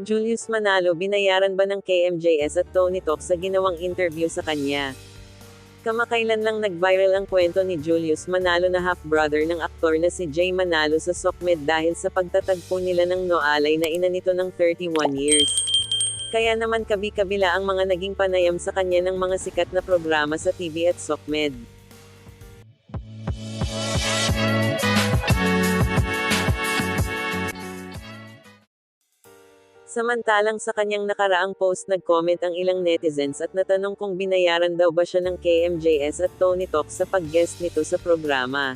Julius Manalo binayaran ba ng KMJS at Tony Talk sa ginawang interview sa kanya? Kamakailan lang nag-viral ang kwento ni Julius Manalo na half-brother ng aktor na si Jay Manalo sa SOCMED dahil sa pagtatagpo nila ng noalay na ina nito ng 31 years. Kaya naman kabi-kabila ang mga naging panayam sa kanya ng mga sikat na programa sa TV at SOCMED. Samantalang sa kanyang nakaraang post nag-comment ang ilang netizens at natanong kung binayaran daw ba siya ng KMJS at Tony Talk sa pag-guest nito sa programa.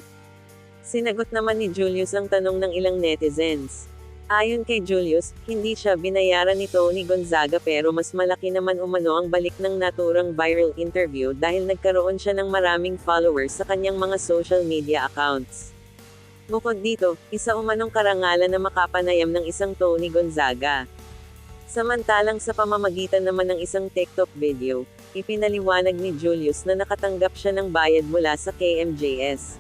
Sinagot naman ni Julius ang tanong ng ilang netizens. Ayon kay Julius, hindi siya binayaran ni Tony Gonzaga pero mas malaki naman umano ang balik ng naturang viral interview dahil nagkaroon siya ng maraming followers sa kanyang mga social media accounts. Bukod dito, isa umanong karangalan na makapanayam ng isang Tony Gonzaga. Samantalang sa pamamagitan naman ng isang TikTok video, ipinaliwanag ni Julius na nakatanggap siya ng bayad mula sa KMJS.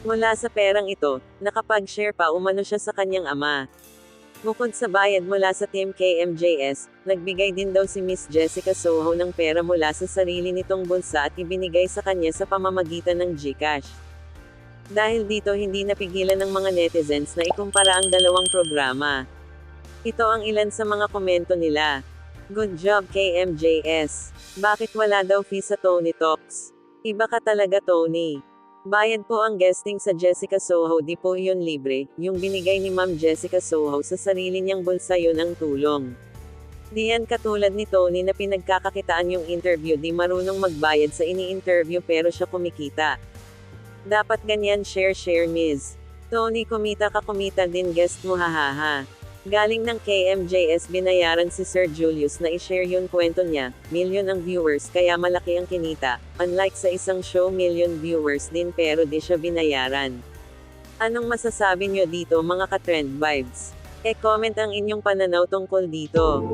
Mula sa perang ito, nakapag-share pa umano siya sa kanyang ama. Bukod sa bayad mula sa Team KMJS, nagbigay din daw si Miss Jessica Soho ng pera mula sa sarili nitong bulsa at ibinigay sa kanya sa pamamagitan ng GCash. Dahil dito hindi napigilan ng mga netizens na ikumpara ang dalawang programa. Ito ang ilan sa mga komento nila. Good job KMJS. Bakit wala daw fee sa Tony Talks? Iba ka talaga Tony. Bayad po ang guesting sa Jessica Soho di po yun libre, yung binigay ni Ma'am Jessica Soho sa sarili niyang bulsa yun ang tulong. Di yan katulad ni Tony na pinagkakakitaan yung interview di marunong magbayad sa ini-interview pero siya kumikita. Dapat ganyan share share miss. Tony kumita ka kumita din guest mo hahaha. Galing ng KMJS binayaran si Sir Julius na i-share yung kwento niya, million ang viewers kaya malaki ang kinita, unlike sa isang show million viewers din pero di siya binayaran. Anong masasabi nyo dito mga ka-trend vibes? E-comment ang inyong pananaw tungkol dito.